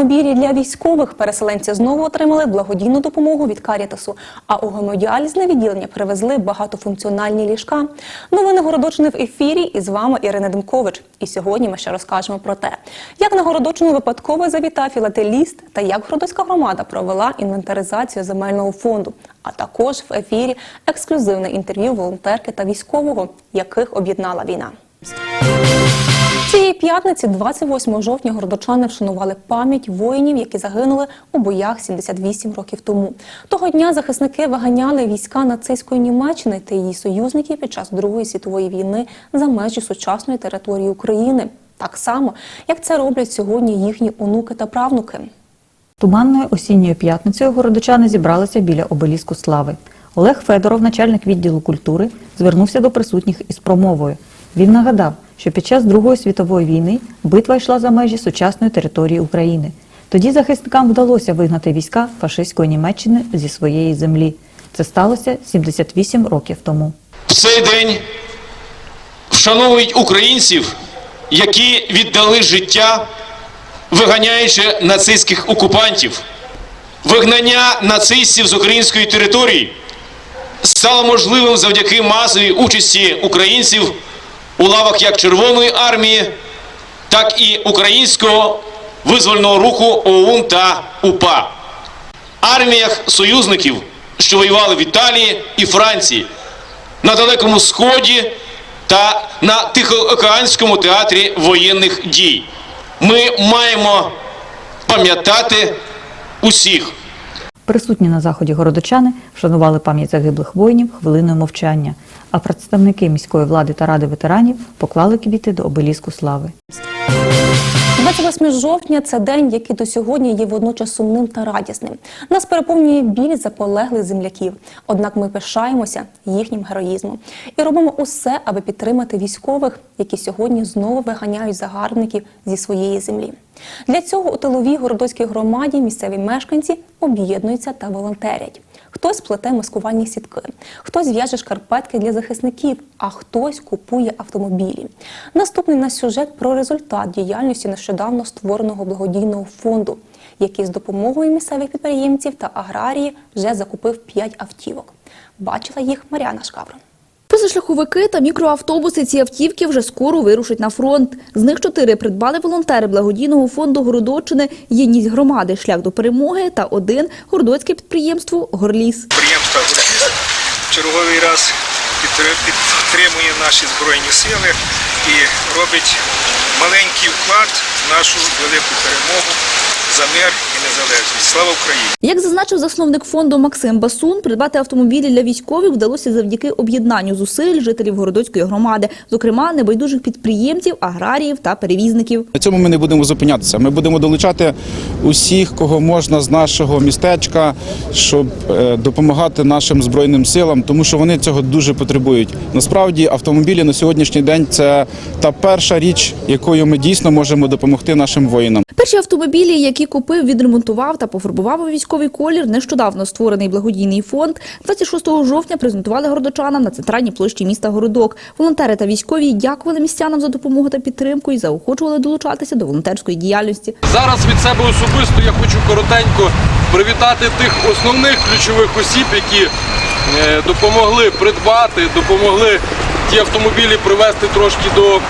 Автомобілі для військових. Переселенці знову отримали благодійну допомогу від Карітасу. А у гемодіалізне відділення привезли багатофункціональні ліжка. Новини Городочини в ефірі. І з вами Ірина Демкович. І сьогодні ми ще розкажемо про те, як на Городочину випадково завітав філателіст та як Городоцька громада провела інвентаризацію земельного фонду. А також в ефірі ексклюзивне інтерв'ю волонтерки та військового, яких об'єднала війна. Цієї п'ятниці, 28 жовтня, городочани вшанували пам'ять воїнів, які загинули у боях 78 років тому. Того дня захисники виганяли війська нацистської Німеччини та її союзників під час Другої світової війни за межі сучасної території України. Так само, як це роблять сьогодні їхні онуки та правнуки. Туманною осінньою п'ятницею городочани зібралися біля обеліску слави. Олег Федоров, начальник відділу культури, звернувся до присутніх із промовою. Він нагадав, що під час Другої світової війни битва йшла за межі сучасної території України. Тоді захисникам вдалося вигнати війська фашистської Німеччини зі своєї землі. Це сталося 78 років тому. В цей день вшановують українців, які віддали життя, виганяючи нацистських окупантів. Вигнання нацистів з української території стало можливим завдяки масовій участі українців у лавах як Червоної армії, так і українського визвольного руху ОУН та УПА арміях союзників, що воювали в Італії і Франції, на Далекому Сході та на Тихоокеанському театрі воєнних дій. Ми маємо пам'ятати усіх. Присутні на заході городочани вшанували пам'ять загиблих воїнів хвилиною мовчання, а представники міської влади та ради ветеранів поклали квіти до обеліску слави. 28 жовтня це день, який до сьогодні є водночас сумним та радісним. Нас переповнює біль за полеглих земляків. Однак ми пишаємося їхнім героїзмом і робимо усе, аби підтримати військових, які сьогодні знову виганяють загарбників зі своєї землі. Для цього у тиловій городоцькій громаді місцеві мешканці об'єднуються та волонтерять. Хтось плете маскувальні сітки, хтось в'яже шкарпетки для захисників, а хтось купує автомобілі. Наступний на сюжет про результат діяльності нещодавно створеного благодійного фонду, який з допомогою місцевих підприємців та аграрії вже закупив 5 автівок. Бачила їх Маріана Шкавро. Позашляховики та мікроавтобуси ці автівки вже скоро вирушать на фронт. З них чотири придбали волонтери благодійного фонду Городоччини «Єдність громади. Шлях до перемоги» та один – городоцьке підприємство «Горліс». підприємство черговий раз підтримує наші збройні сили і робить маленький вклад в нашу велику перемогу за мир і незалежність. Слава Україні! Як зазначив засновник фонду Максим Басун, придбати автомобілі для військових вдалося завдяки об'єднанню зусиль жителів Городоцької громади, зокрема небайдужих підприємців, аграріїв та перевізників. На цьому ми не будемо зупинятися. Ми будемо долучати усіх, кого можна з нашого містечка, щоб е, допомагати нашим збройним силам, тому що вони цього дуже потребують. Насправді, автомобілі на сьогоднішній день це та перша річ, якою ми дійсно можемо допомогти нашим воїнам. Перші автомобілі, які купив, відремонтував та пофарбував у військовий колір, нещодавно створений благодійний фонд, 26 жовтня презентували городочанам на центральній площі міста Городок. Волонтери та військові дякували містянам за допомогу та підтримку і заохочували долучатися до волонтерської діяльності. Зараз від себе особисто я хочу коротенько привітати тих основних ключових осіб, які е, допомогли придбати, допомогли ті автомобілі привести трошки до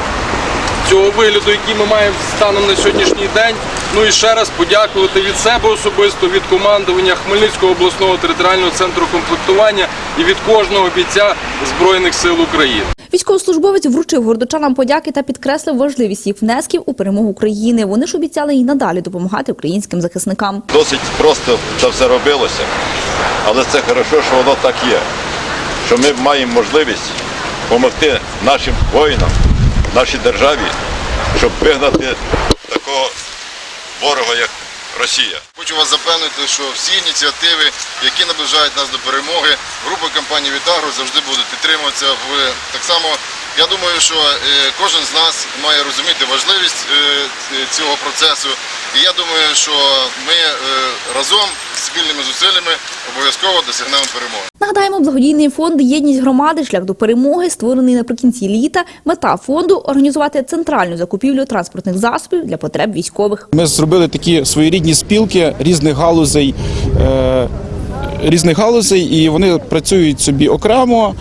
цього вигляду, який ми маємо станом на сьогоднішній день. Ну і ще раз подякувати від себе особисто, від командування Хмельницького обласного територіального центру комплектування і від кожного бійця Збройних сил України. Військовослужбовець вручив городочанам подяки та підкреслив важливість їх внесків у перемогу України. Вони ж обіцяли і надалі допомагати українським захисникам. Досить просто це все робилося, але це хорошо, що воно так є. Що ми маємо можливість допомогти нашим воїнам, нашій державі, щоб вигнати такого ворога, як Росія. Хочу вас запевнити, що всі ініціативи, які наближають нас до перемоги, група компанії Вітагро завжди будуть підтримуватися. В так само Я думаю, що е, кожен з нас має розуміти важливість е, цього процесу. І я думаю, що ми е, разом спільними зусиллями обов'язково досягнемо перемоги. Нагадаємо, благодійний фонд Єдність громади шлях до перемоги створений наприкінці літа. Мета фонду організувати центральну закупівлю транспортних засобів для потреб військових. Ми зробили такі своєрідні спілки різних галузей, е, різних галузей, і вони працюють собі окремо.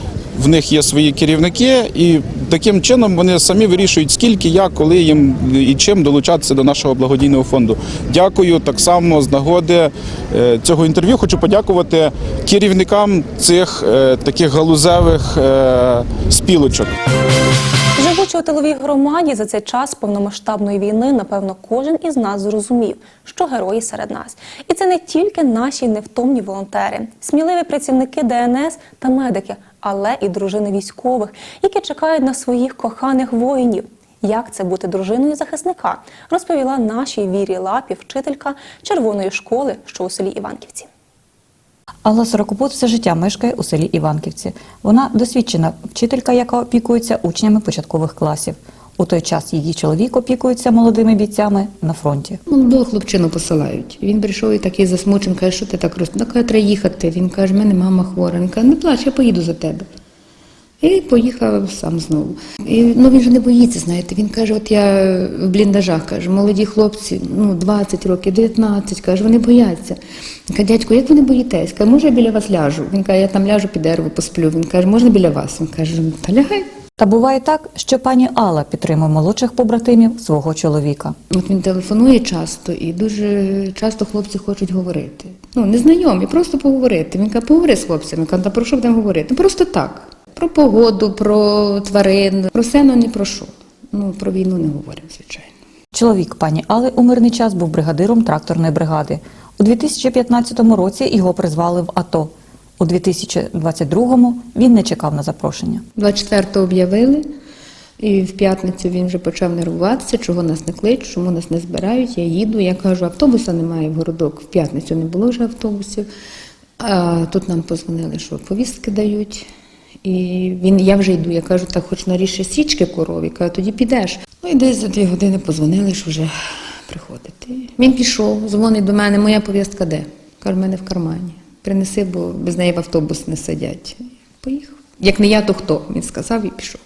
В них є свої керівники, і таким чином вони самі вирішують, скільки, як, коли їм і чим долучатися до нашого благодійного фонду. Дякую так само з нагоди е, цього інтерв'ю. Хочу подякувати керівникам цих е, таких галузевих спілочок. Живучи у тиловій громаді за цей час повномасштабної війни, напевно, кожен із нас зрозумів, що герої серед нас. І це не тільки наші невтомні волонтери, сміливі працівники ДНС та медики, але і дружини військових, які чекають на своїх коханих воїнів. Як це бути дружиною захисника, розповіла нашій Вірі Лапі, вчителька червоної школи, що у селі Іванківці. Алла Сорокопут все життя мешкає у селі Іванківці. Вона досвідчена вчителька, яка опікується учнями початкових класів. У той час її чоловік опікується молодими бійцями на фронті. Молодого хлопчину посилають. Він прийшов і такий засмучений, каже, що ти так роз... Ну, каже, треба їхати. Він каже, мене мама хвора. Він каже, не плач, я поїду за тебе. І поїхав сам знову. І, ну він же не боїться, знаєте. Він каже, от я в бліндажах каже, молоді хлопці, ну 20 років, 19, каже, вони бояться. Він каже, дядько, як ви не боїтесь? Каже, може я біля вас ляжу? Він каже, я там ляжу під дерево, посплю. Він каже, можна біля вас? Він каже, та лягай. Та буває так, що пані Алла підтримує молодших побратимів свого чоловіка. От він телефонує часто, і дуже часто хлопці хочуть говорити. Ну, незнайомі, просто поговорити. Він каже, поговори з хлопцями. Я кажу, та про що будемо говорити? Ну просто так. Про погоду, про тварин, про все, ну не про що. Ну, про війну не говоримо, звичайно. Чоловік пані Алли у мирний час був бригадиром тракторної бригади. У 2015 році його призвали в АТО. У 2022-му він не чекав на запрошення. 24-го об'явили, і в п'ятницю він вже почав нервуватися, чого нас не кличуть, чому нас не збирають. Я їду. Я кажу, автобуса немає в городок. В п'ятницю не було вже автобусів. А тут нам позвонили, що повістки дають. І він, я вже йду. Я кажу, так хоч наріше січки корові. Кажу, тоді підеш. Ну і десь за дві години позвонили, що вже приходити. Він пішов, дзвонить до мене, моя повістка де? Каже, в мене в кармані. Принеси, бо без неї в автобус не сидять. Поїхав. Як не я, то хто? Він сказав і пішов.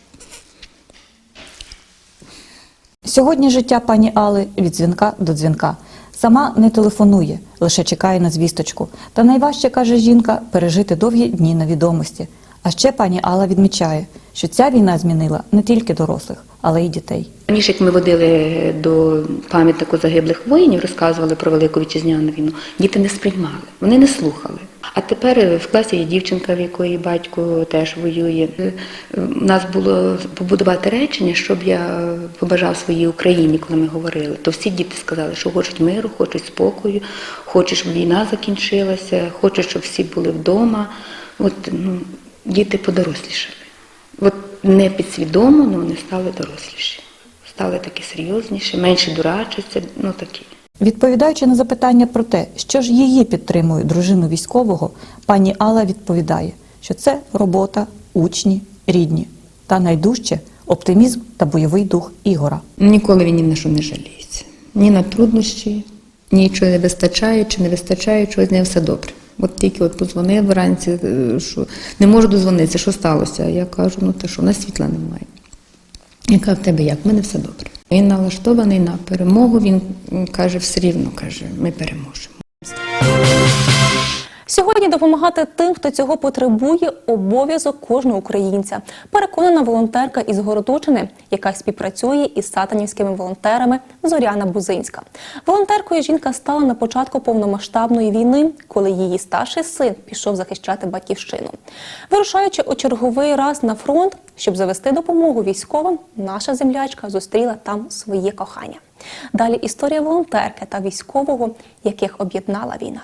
Сьогодні життя пані Алли від дзвінка до дзвінка. Сама не телефонує, лише чекає на звісточку. Та найважче, каже жінка, пережити довгі дні невідомості. А ще пані Алла відмічає, що ця війна змінила не тільки дорослих, але й дітей. Раніше, як ми водили до пам'ятнику загиблих воїнів, розказували про Велику Вітчизняну війну, діти не сприймали, вони не слухали. А тепер в класі є дівчинка, в якої батько теж воює. У нас було побудувати речення, щоб я побажав своїй Україні, коли ми говорили. То всі діти сказали, що хочуть миру, хочуть спокою, хочуть, щоб війна закінчилася, хочуть, щоб всі були вдома. От ну, діти подорослішали. От не підсвідомо, але вони стали доросліші. Стали такі серйозніші, менше дурачаться, ну такі. Відповідаючи на запитання про те, що ж її підтримує дружину військового, пані Алла відповідає, що це робота, учні, рідні та найдужче оптимізм та бойовий дух Ігора. Ніколи він ні на що не жаліється. Ні на труднощі, нічого не вистачає, чи не вистачає, чогось не все добре. От тільки от позвонив вранці, е, що не можу дозвонитися, що сталося. Я кажу, ну та що, у нас світла немає. Я кажу, в тебе як? В мене все добре. Він налаштований на перемогу, він каже, все рівно каже, ми переможемо. Сьогодні допомагати тим, хто цього потребує, обов'язок кожного українця. Переконана волонтерка із Городочини, яка співпрацює із сатанівськими волонтерами Зоряна Бузинська. Волонтеркою жінка стала на початку повномасштабної війни, коли її старший син пішов захищати батьківщину. Вирушаючи у черговий раз на фронт, щоб завести допомогу військовим, наша землячка зустріла там своє кохання. Далі історія волонтерки та військового, яких об'єднала війна.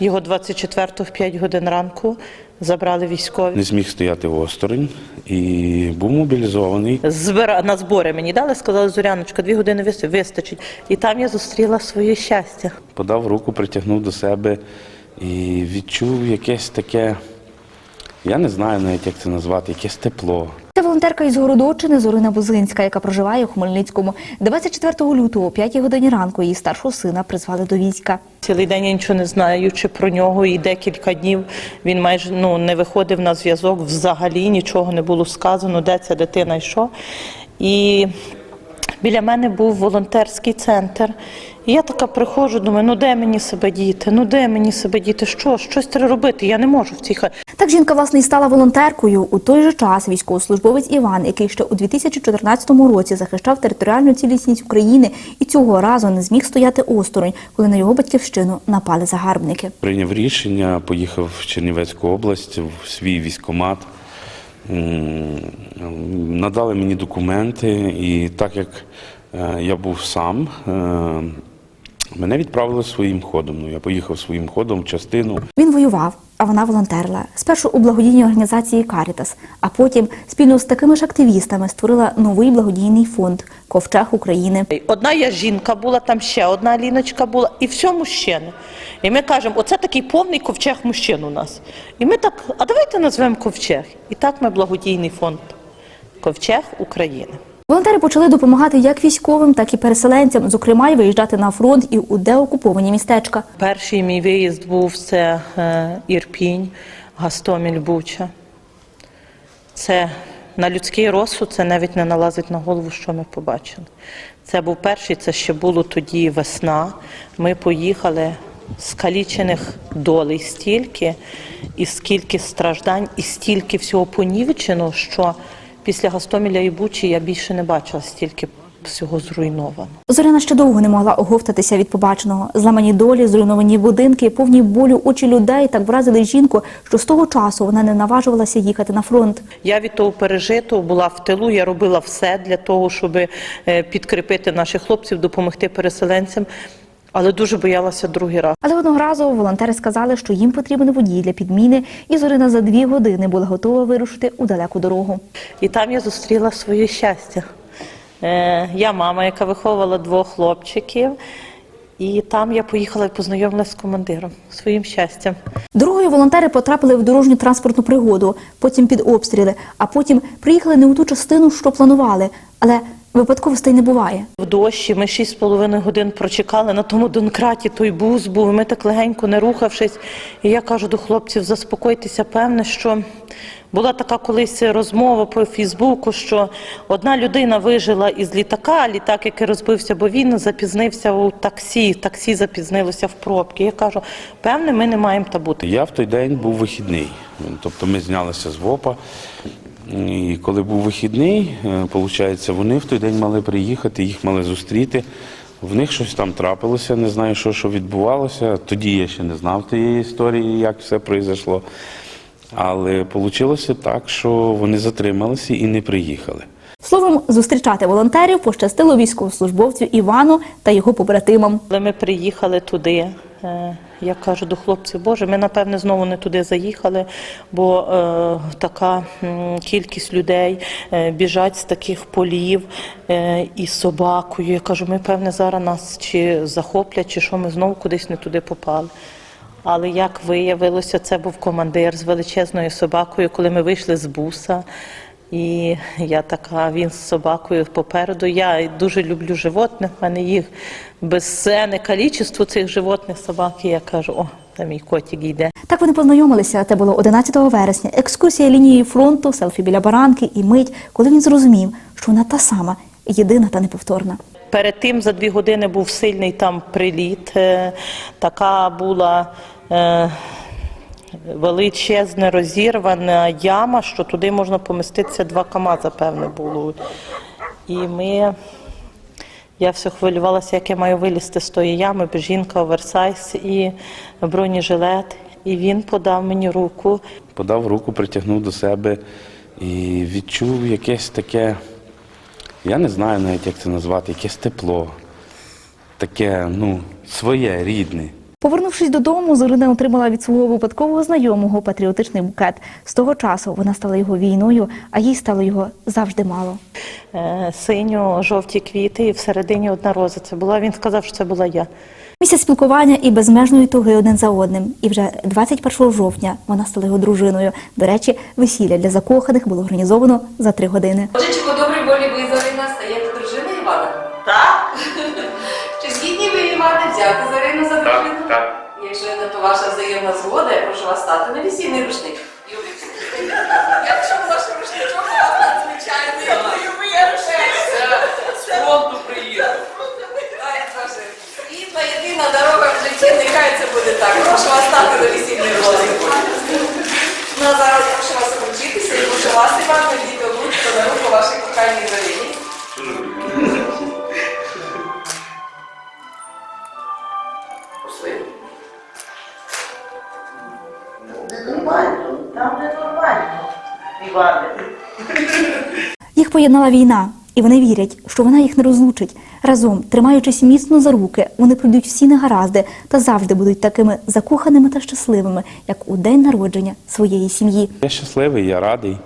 Його 24-го в 5 годин ранку забрали військові. Не зміг стояти осторонь і був мобілізований. Збира... На збори мені дали, сказали, Зоряночка, дві години вистачить. І там я зустріла своє щастя. Подав руку, притягнув до себе і відчув якесь таке, я не знаю навіть, як це назвати, якесь тепло. Це волонтерка із Городочини Зорина Бузинська, яка проживає у Хмельницькому. 24 лютого о 5 годині ранку її старшого сина призвали до війська. Цілий день я нічого не знаю, чи про нього і декілька днів він майже ну, не виходив на зв'язок. Взагалі нічого не було сказано, де ця дитина і що. І біля мене був волонтерський центр. І я така приходжу, думаю, ну де мені себе діти? Ну де мені себе діти? Що? Щось треба робити? Я не можу в цій хаті. Так жінка власне і стала волонтеркою. У той же час військовослужбовець Іван, який ще у 2014 році захищав територіальну цілісність України, і цього разу не зміг стояти осторонь, коли на його батьківщину напали загарбники. Прийняв рішення, поїхав в Чернівецьку область в свій військкомат. Надали мені документи, і так як е, я був сам, е, мене відправили своїм ходом. Ну, я поїхав своїм ходом в частину. Він воював, а вона волонтерила. Спершу у благодійній організації Карітас, а потім спільно з такими ж активістами створила новий благодійний фонд Ковчег України. Одна я жінка була, там ще одна ліночка була, і все мужчини. І ми кажемо, оце такий повний ковчег мужчин у нас. І ми так, а давайте назвемо ковчег. І так ми благодійний фонд Ковчег України. Волонтери почали допомагати як військовим, так і переселенцям, зокрема, й виїжджати на фронт і у деокуповані містечка. Перший мій виїзд був це е, Ірпінь, Гастоміль, Буча. Це на людський розсуд, це навіть не налазить на голову, що ми побачили. Це був перший, це ще було тоді весна. Ми поїхали скалічених долей стільки, і скільки страждань, і стільки всього понівечено, що після Гастоміля і Бучі я більше не бачила стільки всього зруйновано. Зоряна ще довго не могла оговтатися від побаченого. Зламані долі, зруйновані будинки, повні болю очі людей так вразили жінку, що з того часу вона не наважувалася їхати на фронт. Я від того пережитого була в тилу. Я робила все для того, щоб е, підкріпити наших хлопців, допомогти переселенцям, але дуже боялася другий раз. Але одного разу волонтери сказали, що їм потрібен водій для підміни, і Зорина за дві години була готова вирушити у далеку дорогу. І там я зустріла своє щастя. Е, Я мама, яка виховувала двох хлопчиків, і там я поїхала і познайомилася з командиром своїм щастям. Дорогою волонтери потрапили в дорожню транспортну пригоду, потім під обстріли, а потім приїхали не у ту частину, що планували. Але випадковостей не буває. В дощі ми шість з половиною годин прочекали на тому донкраті, той бус був, ми так легенько не рухавшись. І я кажу до хлопців, заспокойтеся, певне, що була така колись розмова по Фейсбуку, що одна людина вижила із літака, літак, який розбився, бо він запізнився у таксі, таксі запізнилося в пробки. Я кажу, певне, ми не маємо та бути. Я в той день був вихідний. Тобто ми знялися з ВОПа. І коли був вихідний, виходить, вони в той день мали приїхати, їх мали зустріти. В них щось там трапилося, не знаю, що, що відбувалося. Тоді я ще не знав тієї історії, як все пройшло. Але вийшло так, що вони затрималися і не приїхали. Словом, зустрічати волонтерів пощастило військовослужбовцю Івану та його побратимам. Коли ми приїхали туди, е, я кажу до хлопців, Боже, ми напевне знову не туди заїхали, бо е, така кількість людей е, біжать з таких полів е, із собакою. Я кажу, ми певне зараз нас чи захоплять, чи що ми знову кудись не туди попали. Але як виявилося, це був командир з величезною собакою, коли ми вийшли з буса. І я така, він з собакою попереду. Я дуже люблю животних, в мене їх безценне кількість цих животних собак. І я кажу, о, там мій котик йде. Так вони познайомилися. Це було 11 вересня. Екскурсія лінією фронту, селфі біля баранки і мить, коли він зрозумів, що вона та сама, єдина та неповторна. Перед тим за дві години був сильний там приліт. е, Така була е, величезна розірвана яма, що туди можна поміститися два КАМАЗа, певне, було. І ми. Я все хвилювалася, як я маю вилізти з тої ями, жінка оверсайз і бронежилет. І він подав мені руку. Подав руку, притягнув до себе і відчув якесь таке, я не знаю навіть, як це назвати, якесь тепло, таке, ну, своє, рідне. Повернувшись додому, Зорина отримала від свого випадкового знайомого патріотичний букет. З того часу вона стала його війною, а їй стало його завжди мало. Е, Синьо-жовті квіти і всередині одна роза. Це була. Він сказав, що це була я. Місяць спілкування і безмежної туги один за одним. І вже 21 жовтня вона стала його дружиною. До речі, весілля для закоханих було організовано за три години. Отже, по волі ви Зорина стаєте ви Іване за дружину? Так, так. Якщо то ваша взаємна згода, я прошу вас стати на весільний рушник. Юлік, якщо ваш рушничок надзвичайний, я моє З фронту приїду. Ай, Боже. Світла єдина дорога в житті, нехай це буде так. Прошу вас стати на весільний рушник. Ну, а зараз прошу вас обручитися і прошу вас, Іван, надійти обручку на руку вашій коханій Зорині. Поєднала війна, і вони вірять, що вона їх не розлучить. Разом, тримаючись міцно за руки, вони пройдуть всі негаразди та завжди будуть такими закоханими та щасливими, як у день народження своєї сім'ї. Я щасливий, я радий.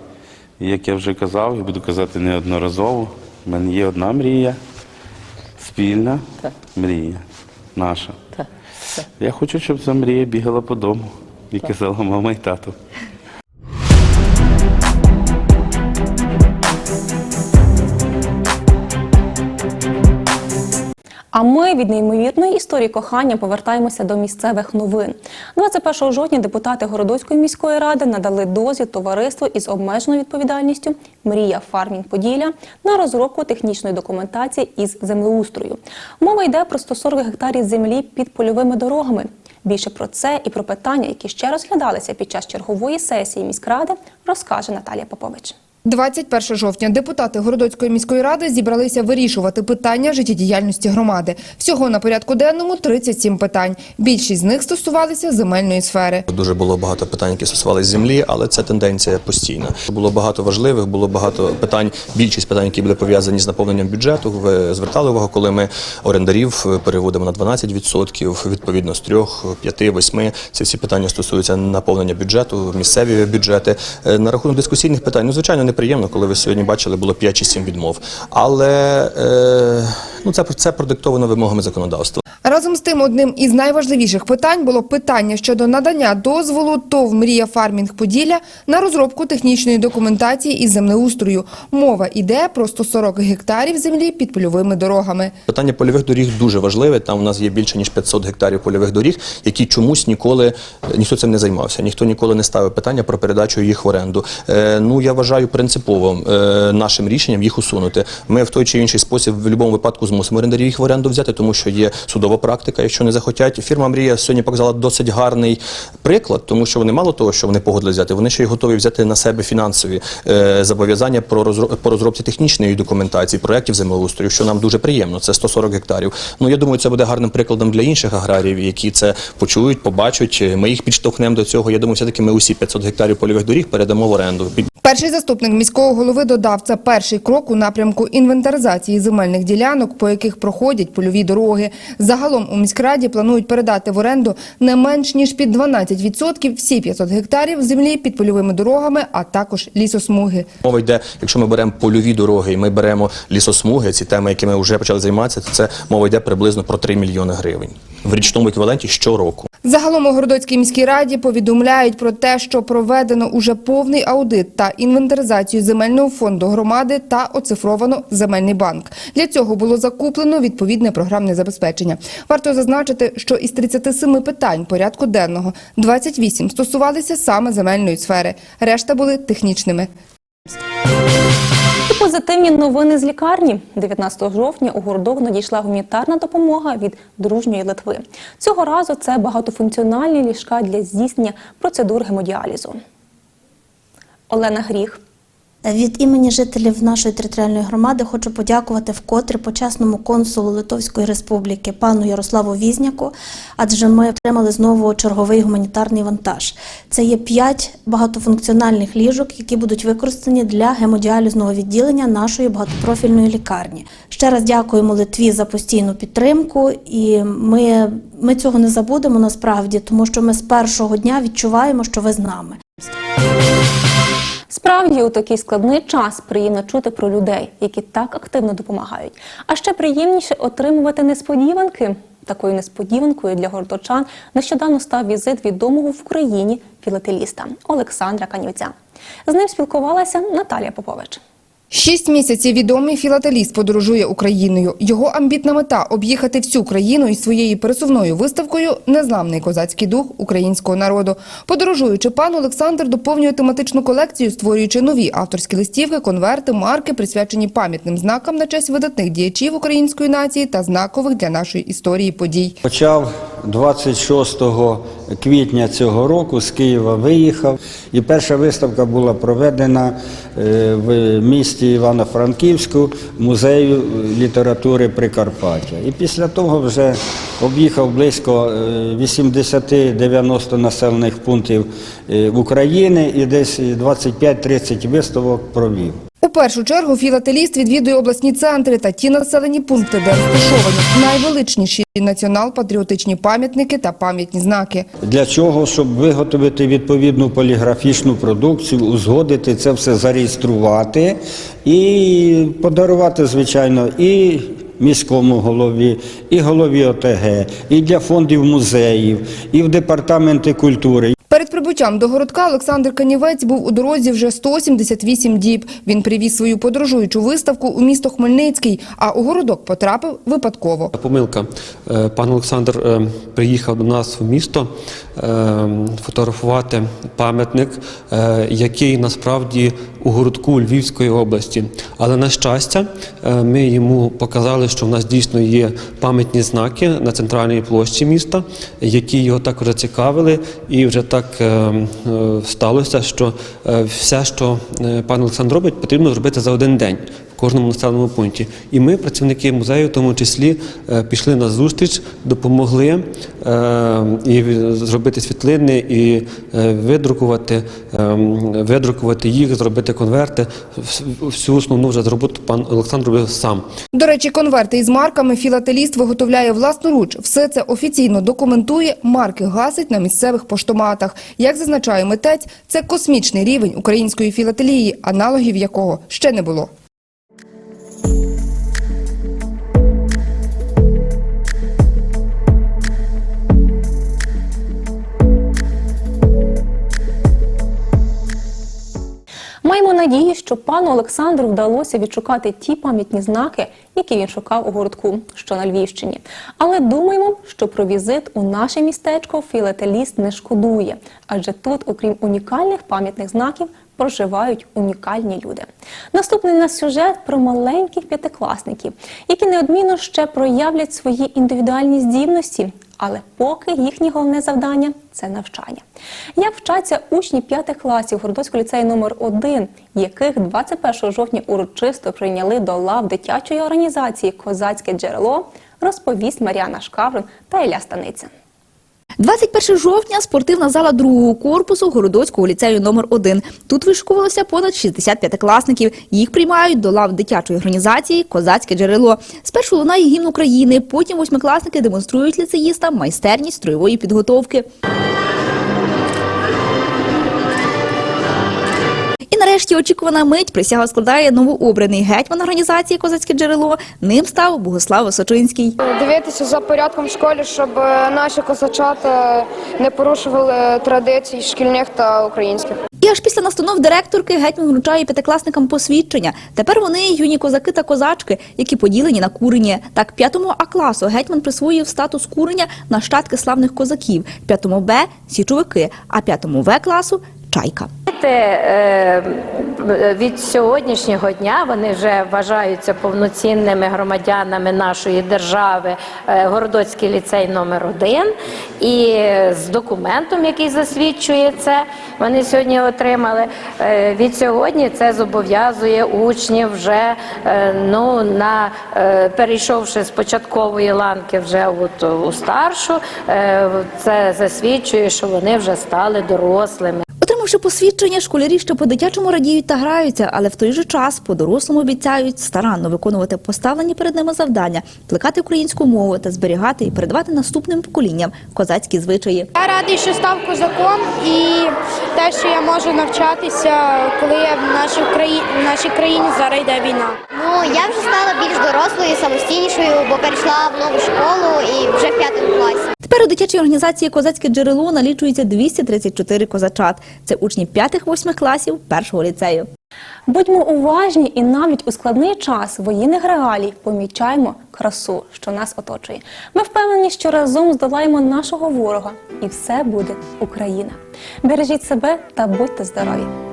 Як я вже казав, і буду казати неодноразово. У мене є одна мрія, спільна мрія наша. Я хочу, щоб ця мрія бігала по дому і казала мама і тато. А ми від неймовірної історії кохання повертаємося до місцевих новин. 21 жовтня депутати Городоцької міської ради надали дозвіл товариству із обмеженою відповідальністю Мрія Фармінг Поділля на розробку технічної документації із землеустрою. Мова йде про 140 гектарів землі під польовими дорогами. Більше про це і про питання, які ще розглядалися під час чергової сесії міськради, розкаже Наталія Попович. 21 жовтня депутати Городоцької міської ради зібралися вирішувати питання життєдіяльності громади. Всього на порядку денному 37 питань. Більшість з них стосувалися земельної сфери. Дуже було багато питань, які стосувалися землі, але це тенденція постійна. Було багато важливих, було багато питань. Більшість питань, які були пов'язані з наповненням бюджету. Ви звертали увагу, коли ми орендарів переводимо на 12%, відповідно з 3, 5, 8. Ці всі питання стосуються наповнення бюджету, місцеві бюджети. Е, На рахунок дискусійних питань, ну звичайно, неприємно, коли ви сьогодні бачили, було 5 чи 7 відмов. Але е, ну це це продиктовано вимогами законодавства. Разом з тим, одним із найважливіших питань було питання щодо надання дозволу ТОВ «Мрія Фармінг Поділля» на розробку технічної документації із землеустрою. Мова йде про 140 гектарів землі під польовими дорогами. Питання польових доріг дуже важливе. Там у нас є більше ніж 500 гектарів польових доріг, які чомусь ніколи ніхто цим не займався. Ніхто ніколи не ставив питання про передачу їх в оренду. Е, ну я вважаю принципово е, нашим рішенням їх усунути. Ми в той чи інший спосіб в будь-якому випадку змусимо орендарів їх в оренду взяти, тому що є судова практика. Якщо не захотять, фірма Мрія сьогодні показала досить гарний приклад, тому що вони мало того, що вони погодили взяти, вони ще й готові взяти на себе фінансові е, зобов'язання про по розробці технічної документації, проєктів землеустрою, що нам дуже приємно. Це 140 гектарів. Ну я думаю, це буде гарним прикладом для інших аграріїв, які це почують, побачать. Ми їх підштовхнемо до цього. Я думаю, все таки ми усі 500 гектарів польових доріг передамо в оренду. Перший заступник міського голови додав, це перший крок у напрямку інвентаризації земельних ділянок, по яких проходять польові дороги. Загалом у міськраді планують передати в оренду не менш ніж під 12% всі 500 гектарів землі під польовими дорогами, а також лісосмуги. Мова йде, якщо ми беремо польові дороги і ми беремо лісосмуги, ці теми, які ми вже почали займатися, то це мова йде приблизно про 3 мільйони гривень в річному еквіваленті щороку. Загалом у Городоцькій міській раді повідомляють про те, що проведено уже повний аудит та інвентаризацію земельного фонду громади та оцифровано земельний банк. Для цього було закуплено відповідне програмне забезпечення. Варто зазначити, що із 37 питань порядку денного 28 стосувалися саме земельної сфери, решта були технічними. І позитивні новини з лікарні. 19 жовтня у Гордок надійшла гуманітарна допомога від дружньої Литви. Цього разу це багатофункціональні ліжка для здійснення процедур гемодіалізу. Олена Гріх Від імені жителів нашої територіальної громади хочу подякувати вкотре почесному консулу Литовської Республіки пану Ярославу Візняку, адже ми отримали знову черговий гуманітарний вантаж. Це є п'ять багатофункціональних ліжок, які будуть використані для гемодіалізного відділення нашої багатопрофільної лікарні. Ще раз дякуємо Литві за постійну підтримку, і ми, ми цього не забудемо насправді, тому що ми з першого дня відчуваємо, що ви з нами. Справді, у такий складний час приємно чути про людей, які так активно допомагають. А ще приємніше отримувати несподіванки. Такою несподіванкою для гордочан нещодавно став візит відомого в Україні філателіста Олександра Канівця. З ним спілкувалася Наталія Попович. Шість місяців відомий філателіст подорожує Україною. Його амбітна мета об'їхати всю країну із своєю пересувною виставкою Незламний козацький дух українського народу. Подорожуючи, пан Олександр доповнює тематичну колекцію, створюючи нові авторські листівки, конверти, марки, присвячені пам'ятним знакам на честь видатних діячів української нації та знакових для нашої історії подій. Почав 26 квітня цього року з Києва виїхав, і перша виставка була проведена е, в місті Івано-Франківську музею літератури Прикарпаття. І після того вже об'їхав близько е, 80-90 населених пунктів е, України і десь 25-30 виставок провів. У першу чергу філателіст відвідує обласні центри та ті населені пункти, де розташовані найвеличніші націонал-патріотичні пам'ятники та пам'ятні знаки. Для чого? Щоб виготовити відповідну поліграфічну продукцію, узгодити це все зареєструвати і подарувати, звичайно, і міському голові, і голові ОТГ, і для фондів музеїв, і в департаменти культури. Перед прибуттям до городка Олександр Канівець був у дорозі вже 178 діб. Він привіз свою подорожуючу виставку у місто Хмельницький, а у городок потрапив випадково. Помилка. Е, Пан Олександр е, приїхав до нас в місто е, фотографувати пам'ятник, який насправді у городку Львівської області. Але на щастя, ми йому показали, що в нас дійсно є пам'ятні знаки на центральній площі міста, які його також зацікавили, і вже так е, е, сталося, що е, все, що пан Олександр робить, потрібно зробити за один день в кожному населеному пункті. І ми, працівники музею, в тому числі, пішли на зустріч, допомогли і зробити світлини, і видрукувати, видрукувати їх, зробити конверти. Всю основну вже роботу пан Олександр робив сам. До речі, конверти із марками філателіст виготовляє власноруч. Все це офіційно документує, марки гасить на місцевих поштоматах. Як зазначає митець, це космічний рівень української філателії, аналогів якого ще не було. Маємо надію, що пану Олександру вдалося відшукати ті пам'ятні знаки, які він шукав у городку, що на Львівщині. Але думаємо, що про візит у наше містечко філателіст не шкодує, адже тут, окрім унікальних пам'ятних знаків, проживають унікальні люди. Наступний на сюжет про маленьких п'ятикласників, які неодмінно ще проявлять свої індивідуальні здібності. Але поки їхнє головне завдання це навчання. Як вчаться учні п'ятих класів Городоцького ліцею номер 1 яких 21 жовтня урочисто прийняли до лав дитячої організації Козацьке джерело, розповість Маріана Шкаврин та Ілля Станиця. 21 жовтня спортивна зала другого корпусу Городоцького ліцею номер 1 Тут вишукувалося понад 60 п'ятикласників. Їх приймають до лав дитячої організації Козацьке джерело. Спершу лунає гімн України, потім восьмикласники демонструють ліцеїстам майстерність строєвої підготовки. Нарешті очікувана мить присяга складає новообраний гетьман організації Козацьке джерело. Ним став Богослав Височинський. Дивитися за порядком в школі, щоб е, наші козачата не порушували традицій шкільних та українських. І аж після настанов директорки гетьман вручає п'ятикласникам посвідчення. Тепер вони юні козаки та козачки, які поділені на курені. Так, п'ятому А класу гетьман присвоїв статус курення нащадки славних козаків, п'ятому Б січовики, а п'ятому В класу чайка. е, від сьогоднішнього дня вони вже вважаються повноцінними громадянами нашої держави, е, Городоцький ліцей номер 1 І з документом, який засвідчує це, вони сьогодні отримали. Е, Від сьогодні це зобов'язує учнів вже ну, на перейшовши з початкової ланки вже от у старшу, це засвідчує, що вони вже стали дорослими. Отримавши посвідчення, школярі ще по-дитячому радіють та граються, але в той же час по-дорослому обіцяють старанно виконувати поставлені перед ними завдання, плекати українську мову та зберігати і передавати наступним поколінням козацькі звичаї. Я радий, що став козаком, і те, що я можу навчатися, коли я в нашій країні, в нашій країні зараз йде війна. Ну, я вже стала більш дорослою, самостійнішою, бо перейшла в нову школу і вже в п'ятому класі. Тепер у дитячій організації Козацьке джерело налічується 234 козачат. Це учні 5-8 класів першого ліцею. Будьмо уважні і навіть у складний час воєнних реалій помічаємо красу, що нас оточує. Ми впевнені, що разом здолаємо нашого ворога, і все буде Україна. Бережіть себе та будьте здорові!